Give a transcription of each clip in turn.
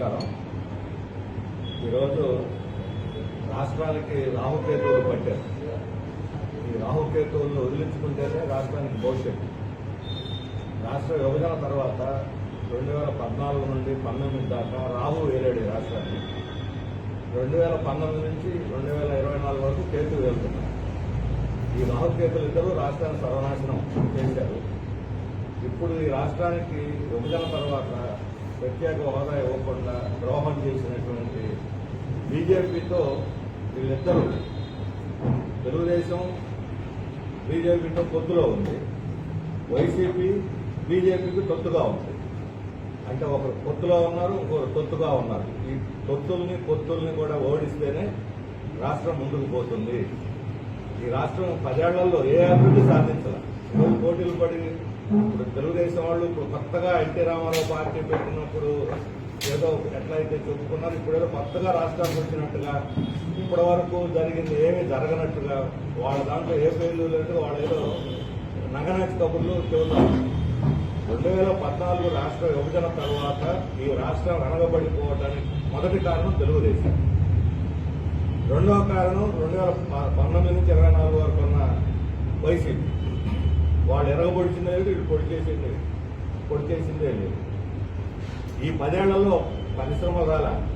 నమస్కారం. ఈరోజు రాష్ట్రానికి రాహుకేతువులు పట్టారు. ఈ రాహుకేతువులను వదిలించుకుంటేనే రాష్ట్రానికి భవిష్యత్తు. రాష్ట్ర విభజన తర్వాత రెండు వేల పద్నాలుగు నుండి పంతొమ్మిది దాకా రాహు వేలాడు రాష్ట్రానికి రాష్ట్రాన్ని. రెండు వేల పంతొమ్మిది నుంచి రెండు వేల ఇరవై నాలుగు వరకు కేతు వెళ్తున్నారు ఈ రాహుకేతులు ఇద్దరు రాష్ట్రాన్ని సర్వనాశనం చేశారు. ఇప్పుడు ఈ రాష్ట్రానికి విభజన తర్వాత ప్రత్యేక హోదా ఇవ్వకుండా ద్రోహం చేసినటువంటి బీజేపీతో వీళ్ళిద్దరూ తెలుగుదేశం బీజేపీతో పొత్తులో ఉంది. వైసీపీ బీజేపీకి తొత్తుగా ఉంది. అంటే ఒకరు పొత్తులో ఉన్నారు ఇంకొకరు తొత్తుగా ఉన్నారు. ఈ తొత్తుల్ని పొత్తుల్ని కూడా ఓడిస్తేనే రాష్ట్రం ముందుకు పోతుంది. ఈ రాష్ట్రం పదేళ్ళలో ఏ అభివృద్ధి సాధించాలి? కోటీలు పోటీలు పడి ఇప్పుడు తెలుగుదేశం వాళ్ళు ఇప్పుడు కొత్తగా ఎన్టీ రామారావు పార్టీ పెట్టినప్పుడు ఏదో ఎట్లయితే చెప్పుకున్నారు ఇప్పుడేదో కొత్తగా రాష్ట్రానికి వచ్చినట్టుగా ఇప్పటి వరకు జరిగింది ఏమీ జరగనట్టుగా వాళ్ళ దాంట్లో ఏ పేర్లు లేదు వాళ్ళ ఏదో నగనాచి కబుర్లు చెబుతారు రెండు వేల పద్నాలుగు రాష్ట్ర విభజన తర్వాత ఈ రాష్ట్రం అనగబడిపోవడానికి మొదటి కారణం తెలుగుదేశం. రెండవ కారణం రెండు వేల పంతొమ్మిది నుంచి ఇరవై నాలుగు వరకు ఉన్న వైసీపీ. వాళ్ళు ఎరగబొడిచిందే లేదు వీళ్ళు పొడి చేసింది పొడి చేసిందే లేదు. ఈ పదేళ్ళలో పరిశ్రమలు రాలా.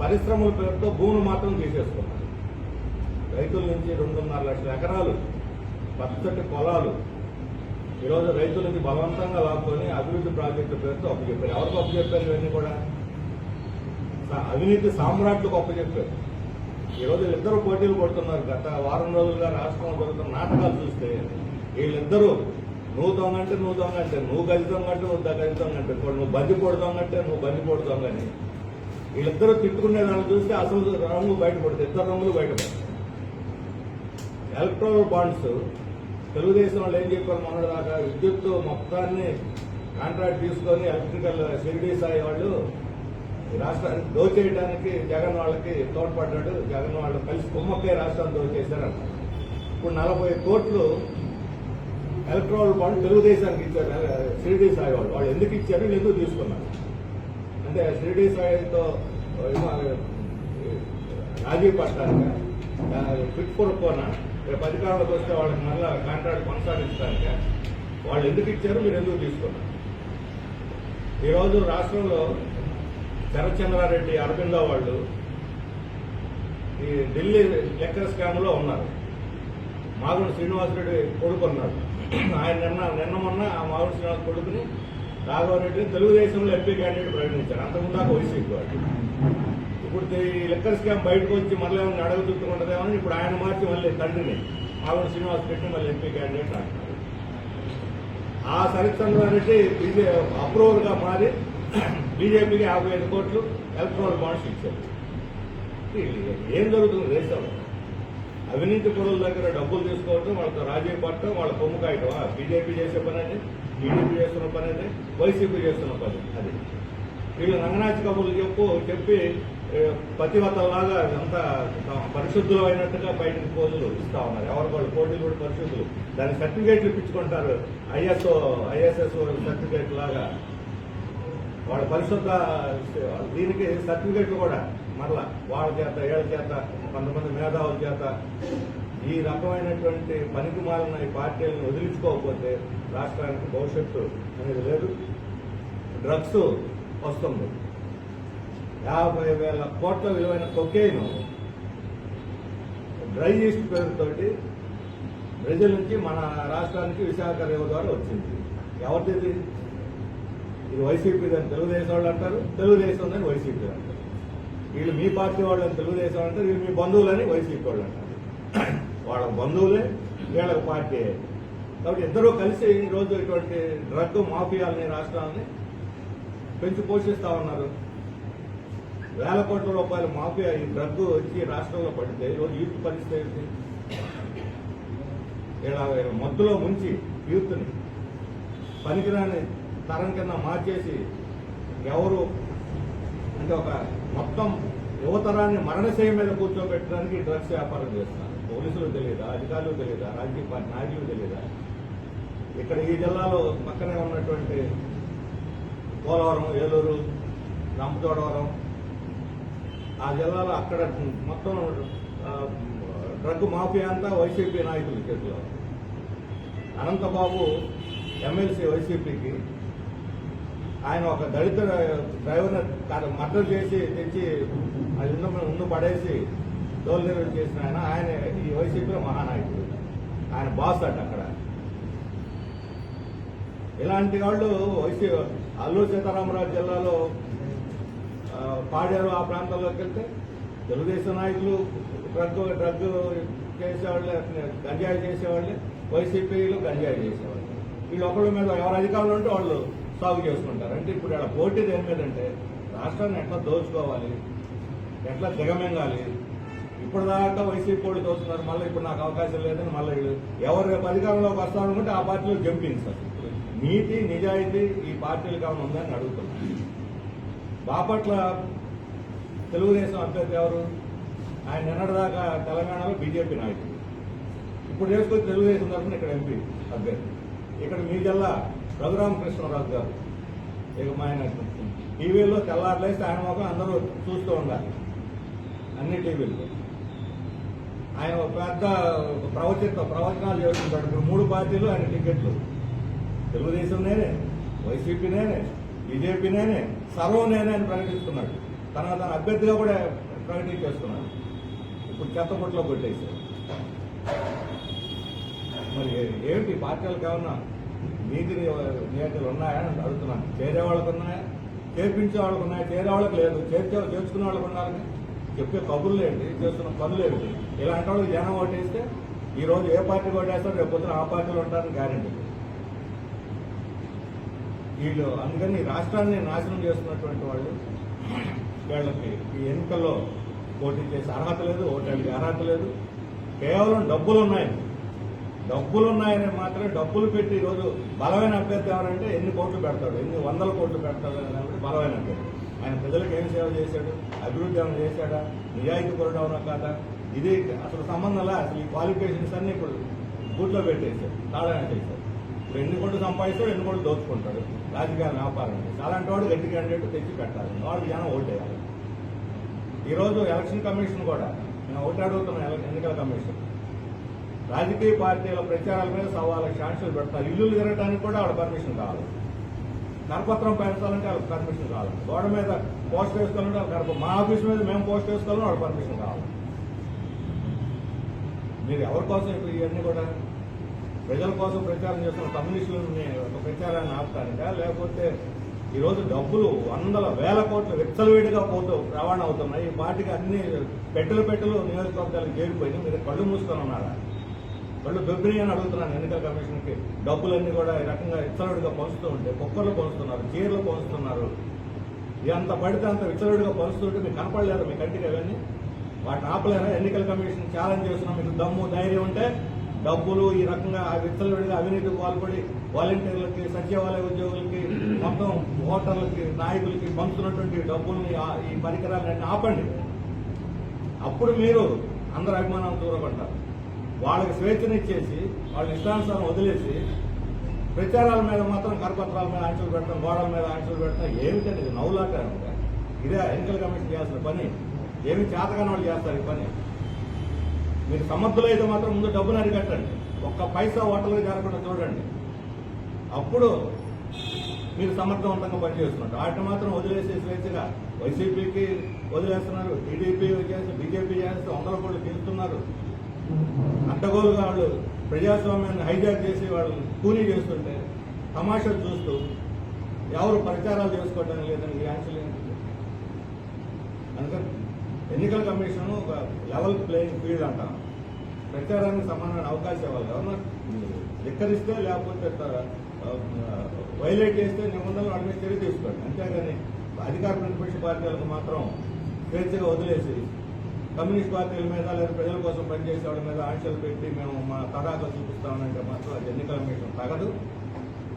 పరిశ్రమల పేరుతో భూములు మాత్రం తీసేసుకున్నారు. రైతుల నుంచి రెండున్నర లక్షల ఎకరాలు పచ్చటి పొలాలు. ఈరోజు రైతులకి బలవంతంగా లాక్కొని అభివృద్ధి ప్రాజెక్టు పేరుతో అప్పచెప్పారు ఎవరికి అప్పచెప్పారు ఇవన్నీ కూడా? సా- అవినీతి సామ్రాట్లకు అప్పచెప్పారు ఈరోజు ఇద్దరు పోటీలు పడుతున్నారు గత వారం రోజులుగా రాష్ట్రంలో జరుగుతున్న నాటకాలు చూస్తే వీళ్ళిద్దరూ నువ్వు దొంగ అంటే నువ్వు దొంగ అంటే నువ్వు గది దొంగ అంటే నువ్వు గది దొంగ అంటే ఇప్పుడు నువ్వు బంది పొడి దొంగ అంటే నువ్వు బంది పొడి దొంగ అని వీళ్ళిద్దరూ తిట్టుకునే దాన్ని చూస్తే అసలు రంగు బయటపడుతుంది ఇద్దరు రంగులు బయటపడతాయి. ఎలక్ట్రల్ బాండ్స్ తెలుగుదేశం వాళ్ళు ఏం చెప్పారు మొన్నటి దాకా? విద్యుత్ మొత్తాన్ని కాంట్రాక్ట్ తీసుకొని ఎలక్ట్రికల్ షిరిడీ సాయి వాళ్ళు రాష్ట్రాన్ని దోచేయడానికి జగన్ వాళ్ళకి తోడ్పడ్డాడు. జగన్ వాళ్ళు కలిసి కుమ్మక్కే రాష్ట్రాన్ని దోచేశారంట. ఇప్పుడు నలభై కోట్లు ఎలక్ట్రాల్ బాండ్ తెలుగుదేశానికి ఇచ్చారు. షిరిడీ సాయి వాళ్ళు. వాళ్ళు ఎందుకు ఇచ్చారు? నేను ఎందుకు తీసుకున్నాను? అంటే షిరిడీ సాయితో ఏమో, రాజీ పడటానిక ఫిట్ కొనుక్కోన రేపు అధికారంలోకి వస్తే వాళ్ళకి మళ్ళా కాంట్రాక్ట్ కొనసాగించడానికి వాళ్ళు ఎందుకు ఇచ్చారు? మీరు ఎందుకు తీసుకున్నారు? ఈరోజు రాష్ట్రంలో శరత్చంద్రారెడ్డి అరవిందో వాళ్ళు ఈ ఢిల్లీ లెక్కర్ స్కామ్లో ఉన్నారు. మాగుడు శ్రీనివాసరెడ్డి కొడుకున్నాడు. ఆయన నిన్న నిన్న మొన్న ఆ మాగుండ శ్రీనివాస్ కొడుకుని రాఘవరెడ్డిని తెలుగుదేశంలో ఎంపీ క్యాండిడేట్ ప్రకటించారు. అంతకుముందు దాకా వైసీపీ ఇప్పుడు ఈ లెక్కర్ స్కామ్ బయటకు వచ్చి మళ్ళీ ఏమైనా అడగదుకుంటుండదేమని ఇప్పుడు ఆయన మార్చి మళ్ళీ తండ్రిని మాగుండ శ్రీనివాస్ పెట్టి మళ్ళీ ఎంపీ క్యాండిడేట్ అంటున్నారు. ఆ సరిచంద్రారెడ్డి బీజే అప్రూవల్ అప్రూవల్గా మారి బీజేపీకి యాభై ఐదు కోట్లు ఎలక్ట్రానిక్ బాండ్స్ ఇచ్చారు. ఏం జరుగుతుంది దేశంలో? అవినీతి పరుల దగ్గర డబ్బులు తీసుకోవడం వాళ్ళతో రాజీ పడటం వాళ్ళ కొమ్ము కాయటం. బీజేపీ చేసే పని అది టీడీపీ చేస్తున్న పని అది వైసీపీ చేస్తున్న పని అది. వీళ్ళు రంగనాథ్ కబుర్లు చెప్పు చెప్పి పతివతలాగా పతివతల్లాగా అంతా పరిశుద్ధులు అయినట్టుగా బయటకు పోజులు ఇస్తా ఉన్నారు. ఎవరు వాళ్ళు పోటీలు కూడా పరిశుద్ధులు. దానికి సర్టిఫికేట్లు ఇప్పించుకుంటారు. ఐఎస్ఓ ఐఎస్ఎస్ సర్టిఫికేట్ లాగా. వాళ్ళ పరిశుద్ధ దీనికి సర్టిఫికేట్లు కూడా మరలా వాళ్ళ చేత ఏళ్ళ చేత కొంతమంది మేధావుల చేత. ఈ రకమైనటువంటి పనికి మారిన ఈ పార్టీలను వదిలించుకోకపోతే రాష్ట్రానికి భవిష్యత్తు అనేది లేదు. డ్రగ్స్ వస్తుంది. యాభై వేల కోట్ల విలువైన కొకేను డ్రై ఈస్ట్ పేరుతోటి బ్రెజిల్ నుంచి మన రాష్ట్రానికి విశాఖ రేవు ద్వారా వచ్చింది. ఎవరిది ఇది వైసీపీ అని తెలుగుదేశం వాళ్ళు అంటారు తెలుగుదేశం అని వైసీపీ అంటారు. వీళ్ళు మీ పార్టీ వాళ్ళని తెలుగుదేశం అంటారు వీళ్ళు మీ బంధువులని వైసీపీ వాళ్ళు అంటారు. వాళ్ళ బంధువులే వీళ్ళకి పార్టీ కాబట్టి ఇద్దరూ కలిసి ఈరోజు ఇటువంటి డ్రగ్ మాఫియాలని రాష్ట్రాలని పెంచి పోషిస్తా ఉన్నారు. వేల కోట్ల రూపాయల మాఫియా ఈ డ్రగ్ వచ్చి రాష్ట్రంలో పడితే ఈరోజు యూత్ పరిస్థితి ఏంటి? ఇలా మత్తులో ముంచి యూత్ని పనికిరాని తరం కింద మార్చేసి ఎవరు అంటే ఒక మొత్తం యువతరాన్ని మరణశయం మీద కూర్చోబెట్టడానికి డ్రగ్స్ వ్యాపారం చేస్తున్నారు. పోలీసులు తెలియదా అధికారులు తెలియదా రాజకీయ పార్టీ నాయకులు తెలియదా ఇక్కడ ఈ జిల్లాలో పక్కనే ఉన్నటువంటి పోలవరం ఏలూరు రంపచోడవరం ఆ జిల్లాలో అక్కడ మొత్తం డ్రగ్ మాఫియా అంతా వైసీపీ నాయకుల చేతిలో. అనంతబాబు ఎమ్మెల్సీ వైసీపీకి ఆయన ఒక దళిత డ్రైవర్ని కాదు మర్డర్ చేసి తెచ్చి అది ఉన్న ముందు పడేసి డోల్ చేసిన ఆయన ఆయన ఈ వైసీపీలో మహానాయకుడు. ఆయన బాస్ అట అక్కడ. ఇలాంటి వాళ్ళు వైసీ అల్లూరు సీతారామరాజు జిల్లాలో పాడారు పాడేరు ఆ ప్రాంతాల్లోకి వెళ్తే తెలుగుదేశం నాయకులు డ్రగ్ డ్రగ్ చేసేవాళ్ళే గంజాయి చేసేవాళ్ళే వైసీపీలు గంజాయి చేసేవాళ్ళు. వీళ్ళు ఒకళ్ళ మీద ఎవరు అధికారులు ఉంటే వాళ్ళు సాగు చేసుకుంటారు. అంటే ఇప్పుడు ఇక్కడ పోటీ దేని మీద అంటే రాష్ట్రాన్ని ఎట్లా దోచుకోవాలి ఎట్లా దిగమింగాలి? ఇప్పుడు దాకా వైసీపీ వాళ్ళు దోచుకున్నారు మళ్ళీ ఇప్పుడు నాకు అవకాశం లేదని మళ్ళీ ఎవరు రేపు అధికారంలోకి వస్తారనుకుంటే ఆ పార్టీలో జంపించారు నీతి నిజాయితీ ఈ పార్టీలు ఏమైనా ఉందని అడుగుతున్నాను. బాపట్ల తెలుగుదేశం అభ్యర్థి ఎవరు? ఆయన నిన్నటిదాకా తెలంగాణలో బీజేపీ నాయకుడు. ఇప్పుడు చేసుకొని తెలుగుదేశం తరఫున ఇక్కడ ఎంపీ అభ్యర్థి. ఇక్కడ మీ జిల్లా రఘురామకృష్ణరాజు గారు. ఇక మా టీవీలో తెల్లారులేస్తే ఆయన మొఖం అందరూ చూస్తూ ఉండాలి. అన్ని టీవీల్లో. ఆయన ఒక పెద్ద ప్రవచిత ప్రవచనాలు చేస్తుంటాడు ఇప్పుడు మూడు పార్టీలు ఆయన టికెట్లు. తెలుగుదేశం నేనే వైసీపీ నేనే బీజేపీ నేనే సర్వం నేనే అని ప్రకటిస్తున్నాడు తన తన అభ్యర్థిగా కూడా ప్రకటించేస్తున్నాడు ఇప్పుడు చెత్తపుట్లో కొట్టేశారు. మరి ఏమిటి? పార్టీలకు ఏమన్నా నీతి నియతులు ఉన్నాయని అడుగుతున్నాను. చేరే వాళ్ళకు ఉన్నాయా? చేర్పించే వాళ్ళకు ఉన్నాయా? చేరే వాళ్ళకి లేదు. చేర్చే చేర్చుకునే వాళ్ళకు ఉన్నారు చెప్పే కబుర్లు ఏంటి? చేస్తున్న పనులు ఏంటి? ఇలాంటి వాళ్ళకి జనం ఓటేస్తే ఈ రోజు ఏ పార్టీ ఓటేస్తారో రేపు పొద్దున ఆ పార్టీలో ఉంటారని గ్యారెంటీ వీళ్ళు అందుకని రాష్ట్రాన్ని నాశనం చేస్తున్నటువంటి వాళ్ళు వీళ్ళకి ఈ ఎన్నికల్లో పోటీ చేసే అర్హత లేదు ఓటేళ్ళకి అర్హత లేదు. కేవలం డబ్బులు ఉన్నాయి. డబ్బులు ఉన్నాయని మాత్రమే డబ్బులు పెట్టి ఈరోజు బలమైన అభ్యర్థి ఎవరంటే ఎన్ని కోట్లు పెడతాడు? ఎన్ని వందల కోట్లు పెడతాడు అనేది బలమైన అభ్యర్థి. ఆయన ప్రజలకు ఏం సేవ చేశాడు? అభివృద్ధి ఏమైనా చేశాడా? నిజాయితీ కొరడం అవునా కాదా? ఇది అసలు సంబంధంలా అసలు ఈ క్వాలిఫికేషన్స్ అన్ని ఇప్పుడు బూట్లో పెట్టేశారు తాళా చేశారు ఇప్పుడు ఎన్ని కోట్లు సంపాదిస్తాడు ఎన్ని కోట్లు దోచుకుంటాడు? రాజకీయ వ్యాపారం చేసి. అలాంటి వాడు గట్టి క్యాండిడేట్ తెచ్చి పెట్టాలి. వాడు జనం ఓటేయాలి ఈరోజు ఎలక్షన్ కమిషన్ కూడా నేను ఓటాడుగుతున్నాను ఎన్నికల కమిషన్ రాజకీయ పార్టీల ప్రచారాల మీద సవా లక్ష పెడతారు. ఇల్లులు తిరగడానికి కూడా వాళ్ళ పర్మిషన్ కావాలి కరపత్రం పెంచాలంటే వాళ్ళకి పర్మిషన్ కావాలి గోడ మీద పోస్ట్ వేసుకోవాలంటే వాళ్ళకి మా ఆఫీస్ మీద మేము పోస్ట్ వేసుకోవాలని వాళ్ళకి పర్మిషన్ కావాలి మీరు ఎవరి కోసం ఇప్పుడు ఇవన్నీ కూడా? ప్రజల కోసం ప్రచారం చేస్తున్న కమ్యూనిస్టులని ఒక ప్రచారాన్ని ఆపటానికా లేకపోతే ఈరోజు డబ్బులు వందల వేల కోట్లు విచ్చలవిడిగా పోతూ రవాణా అవుతున్నాయి. ఈ పార్టీకి అన్ని పెట్టెలు పెట్టెలు నియోజకవర్గాలు చేరిపోయి మీరు కళ్ళు మూసుకొని ఉన్నారా? కళ్ళు బెబ్బిని అని అడుగుతున్నాను ఎన్నికల కమిషన్కి. డబ్బులన్నీ కూడా ఈ రకంగా విచ్చలవిడిగా పంచుతూ ఉంటే కుక్కర్లు పంచుతున్నారు చీరలు పంచుతున్నారు ఎంత పడితే అంత విచ్చలవిడిగా పంచుతుంటే మీకు కనపడలేదు మీ కంటికి అవన్నీ? వాటిని ఆపలేరా? ఎన్నికల కమిషన్ ఛాలెంజ్ చేస్తున్నాం మీకు దమ్ము ధైర్యం ఉంటే డబ్బులు ఈ రకంగా విచ్చలవిడిగా అవినీతికి పాల్పడి వాలంటీర్లకి సచివాలయ ఉద్యోగులకి మొత్తం ఓటర్లకి నాయకులకి పంపుతున్నటువంటి డబ్బుల్ని ఈ పరికరాలన్నీ ఆపండి. అప్పుడు మీరు అందరు అభిమానం దూరపడ్డారు వాళ్ళకి స్వేచ్ఛనిచ్చేసి వాళ్ళ ఇష్టానుసారం వదిలేసి ప్రచారాల మీద మాత్రం కరపత్రాల మీద ఆంక్షలు పెడతాం గోడల మీద ఆంక్షలు పెడతాం ఏమిటండి ఇది నవ్వులాట ఇదే ఎన్నికల కమిషన్ చేయాల్సిన పని. ఏమి చేతగాని వాళ్ళు చేస్తారు ఈ పని. మీరు సమర్థులైతే మాత్రం ముందు డబ్బును అరికట్టండి. ఒక్క పైసా ఓటర్లకు జరగకుండా చూడండి. అప్పుడు మీరు సమర్థవంతంగా పనిచేస్తున్నారు. వాటిని మాత్రం వదిలేసే స్వేచ్ఛగా వైసీపీకి వదిలేస్తున్నారు టీడీపీ చేసి బీజేపీ చేస్తే వందల కోట్లు తీరుతున్నారు అడ్డగోలుగా వాళ్ళు ప్రజాస్వామ్యాన్ని హైజాక్ చేసి వాళ్ళు కూలీ చేస్తుంటే తమాషా చూస్తూ ఎవరు ప్రచారాలు చేసుకోవడం లేదని యాన్సర్ అందుకని ఎన్నికల కమిషన్ ఒక లెవెల్ ప్లేయింగ్ ఫీల్డ్ అంటాం. ప్రచారానికి సమానమైన అవకాశం ఇవ్వాలి. గవర్నర్ ధిక్కరిస్తే లేకపోతే వైలేట్ చేస్తే నిబంధనలు వాడి మీద చర్య తీసుకోండి. అంతేగాని అధికార ప్రతిపక్ష పార్టీలకు మాత్రం స్వేచ్ఛగా వదిలేసి కమ్యూనిస్ట్ పార్టీల మీద లేదా ప్రజల కోసం పనిచేసే మీద ఆంక్షలు పెట్టి మేము మా తడాక చూపిస్తామంటే మాత్రం అది ఎన్నికల కమిషన్ తగదు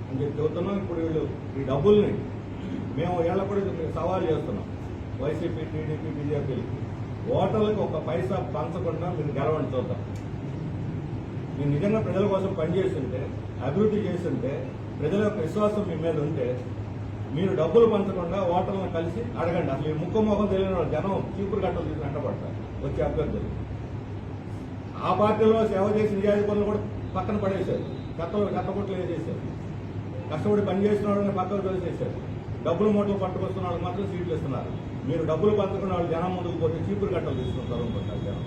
అని చెప్పి చెబుతున్నాం. ఇప్పుడు వీళ్ళు ఈ డబ్బుల్ని మేము ఏళ్ళ కూడా సవాల్ చేస్తున్నాం. వైసీపీ టీడీపీ బీజేపీ ఓటర్లకు ఒక పైసా పంచకుండా మీరు గెలవండి చూద్దాం. మీరు నిజంగా ప్రజల కోసం పనిచేస్తుంటే అభివృద్ధి చేస్తుంటే ప్రజల యొక్క విశ్వాసం మీ మీద ఉంటే మీరు డబ్బులు పంచకుండా ఓటర్లను కలిసి అడగండి. అసలు ముక్క మొహం తెలియని వాళ్ళు జనం చీపురు కట్టలు తీసి వెంటబడతారు. వచ్చే అభ్యర్థులు. ఆ పార్టీలో సేవ చేసిన నిజాయితీ పనులు కూడా పక్కన పడేశారు. కట్టలు కట్టకొట్లు వేసేశారు. కష్టపడి పని చేసిన వాళ్ళని పక్కన తోసేశారు. డబ్బులు మూటలు పట్టుకొస్తున్న వాళ్ళు మాత్రం సీట్లు ఇస్తున్నారు. మీరు డబ్బులు పంచుకున్న వాళ్ళు జనం ముందుకు పోతే చీపురు కట్టలు తీసుకుంటారు అనుకుంటారు జనం.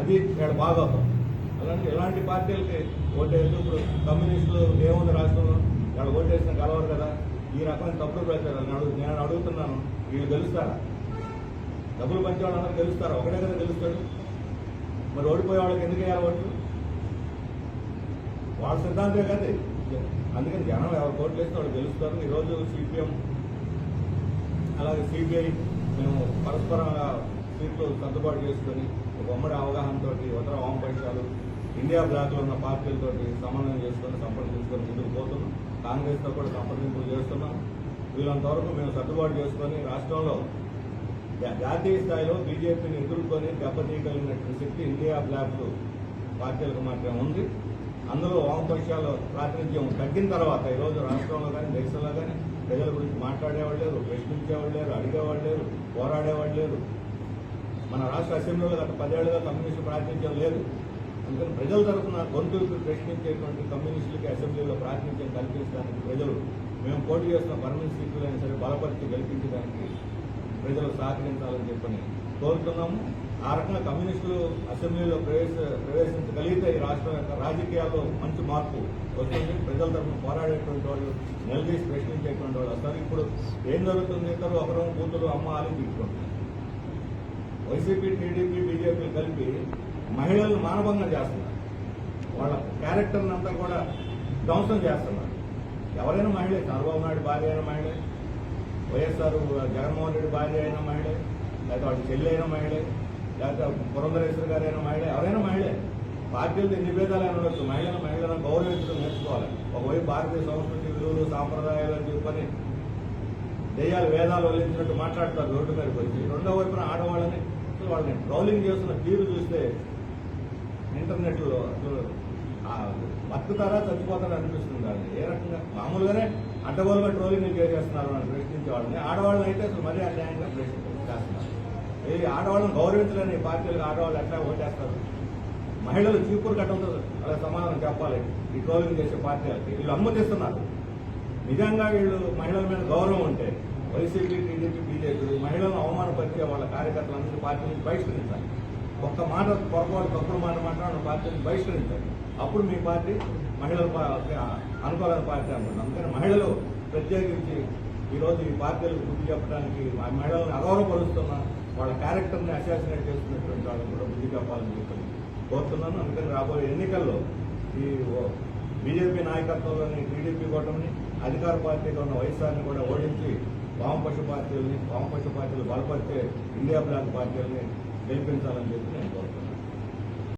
అది ఇక్కడ బాగోతాం అలాంటి ఇలాంటి పార్టీలకి ఓటేసి ఇప్పుడు కమ్యూనిస్టులు ఏముంది రాష్ట్రంలో? ఇక్కడ కలవరు కదా? ఈ రకమైన తప్పుడు ప్రచారాలు నేను అడుగు- నేను అడుగుతున్నాను. వీళ్ళు గెలుస్తారా? డబ్బులు పంచేవాళ్ళు అందరూ గెలుస్తారా? ఒకటే కదా గెలుస్తాడు. మరి ఓడిపోయే వాళ్ళకి ఎందుకు వేయాలి ఓట్లు? వాళ్ళ సిద్ధాంతమే కదా అందుకని జనం ఎవరు ఓట్లు వేస్తే వాళ్ళు గెలుస్తారు. ఈరోజు సిపిఎం అలాగే సిబిఐ మేము పరస్పరంగా సీట్లు సర్దుబాటు చేసుకొని ఒక ఉమ్మడి అవగాహనతో ఉత్తర వామపక్షాలు ఇండియా బ్లాక్లో ఉన్న పార్టీలతోటి సమన్వయం చేసుకొని సంప్రదించుకొని ముందుకు పోతున్నాం. కాంగ్రెస్తో కూడా సంప్రదింపులు చేస్తున్నాం. వీళ్ళంతవరకు మేము సర్దుబాటు చేసుకొని రాష్ట్రంలో జా- జాతీయ స్థాయిలో బీజేపీని ఎదుర్కొని దెబ్బతీయగలిగినటువంటి శక్తి ఇండియా బ్లాక్ పార్టీలకు మాత్రమే ఉంది. అందులో వామపక్షాల ప్రాతినిధ్యం తగ్గిన తర్వాత ఈరోజు రాష్ట్రంలో కానీ దేశంలో కానీ ప్రజల గురించి మాట్లాడేవాళ్ళు లేరు ప్రశ్నించేవాళ్ళు లేరు అడిగేవాళ్ళు లేరు పోరాడేవాళ్ళు లేరు. మన రాష్ట్ర అసెంబ్లీలో గత పదేళ్ళుగా కమ్యూనిస్ట్ ప్రాతినిధ్యం లేదు. అందుకని ప్రజల తరఫున గొంతుకు ప్రశ్నించేటువంటి కమ్యూనిస్టులకి అసెంబ్లీలో ప్రాతినిధ్యం కల్పించడానికి ప్రజలు మేము పోటీ చేస్తున్న పర్మనెంట్ సీట్లైనా సరే బలపరిచి గెలిపించడానికి ప్రజలు సహకరించాలని చెప్పని కోరుతున్నాము. ఆ రకంగా కమ్యూనిస్టులు అసెంబ్లీలో ప్రవేశ ప్రవేశించగలిగితే ఈ రాష్ట్రం యొక్క రాజకీయాల్లో మంచి మార్పు వస్తుంది. ప్రజల తరఫున పోరాడేటువంటి వాళ్ళు నిలదీసి ప్రశ్నించేటువంటి వాళ్ళు వస్తారు. ఇప్పుడు ఏం జరుగుతుంది? ఇద్దరు ఒకరు కూతురు అమ్మ ఆలోచించుకుంటున్నారు వైసీపీ టీడీపీ బీజేపీ కలిపి మహిళలను మానభంగం చేస్తున్నారు. వాళ్ళ క్యారెక్టర్ అంతా కూడా ధ్వంసం చేస్తున్నారు. ఎవరైనా మహిళే చంద్రబాబు నాయుడు భార్య అయిన మహిళే వైఎస్ఆర్ జగన్మోహన్ రెడ్డి భార్య అయిన మహిళే లేకపోతే వాడి చెల్లి అయిన మహిళే లేకపోతే పురంధరేశ్వర గారు అయిన మహిళే ఎవరైనా మహిళే. పార్టీలతో ఎన్ని భేదాలు అయినా ఉండొచ్చు. మహిళను మహిళలను గౌరవించడం నేర్చుకోవాలి. ఒకవైపు భారతీయ సంస్కృతి విలువలు సాంప్రదాయాలు అని చెప్పని దెయ్యాలు వేదాలు వల్లించినట్టు మాట్లాడతారు రోడ్డు మీదకి వచ్చి రెండో వైపున ఆడవాళ్ళని వాళ్ళని ట్రోలింగ్ చేస్తున్న తీరు చూస్తే ఇంటర్నెట్లో అసలు బతుకుతారా చచ్చిపోతారా అనిపిస్తుంది అది ఏ రకంగా? మామూలుగానే అడ్డగోలుగా ట్రోలింగ్ చేస్తున్నారు అని ప్రశ్నించే వాళ్ళని ఆడవాళ్ళని అయితే అసలు మరీ అన్యాయంగా ప్రశ్న చేస్తున్నారు. ఈ ఆడవాళ్ళని గౌరవించలేని పార్టీలకు ఆడవాళ్ళు ఎట్లా ఓటేస్తారు? మహిళలు చీపురు కట్టడంతో అలా సమాధానం చెప్పాలి. ఈ ట్రోలింగ్ చేసే పార్టీలకి వీళ్ళు అనుమతిస్తున్నారు నిజంగా వీళ్ళు మహిళల మీద గౌరవం ఉంటే వైసీపీ టీడీపీ బీజేపీ మహిళలను అవమానపరిచే వాళ్ళ కార్యకర్తలందరినీ పార్టీ నుంచి బహిష్కరించాలి. ఒక్క మాట పొరపాటు తప్పుడు మాట మాట్లాడిన పార్టీని బహిష్కరించారు. అప్పుడు మీ పార్టీ మహిళల అనుకోలేని అనుకూలమైన పార్టీ అనుకుంటాం అందుకని మహిళలు ప్రత్యేకించి ఈరోజు ఈ పార్టీలకు బుద్ధి చెప్పడానికి మా మహిళలను అగౌరవపరుస్తున్న వాళ్ళ క్యారెక్టర్ని అసాసినేట్ చేస్తున్నటువంటి వాళ్ళని కూడా బుద్ధి చెప్పాలని చెప్పి కోరుతున్నాను. అందుకని రాబోయే ఎన్నికల్లో ఈ బీజేపీ నాయకత్వంలోని టీడీపీ కూటమిని అధికార పార్టీగా ఉన్న వైఎస్ఆర్ని కూడా ఓడించి వామపక్ష పార్టీలని వామపక్ష పార్టీలు బలపరిచే ఇండియా బ్లాక్ పార్టీలని గెలిపించాలని చెప్పి నేను కోరుతున్నాను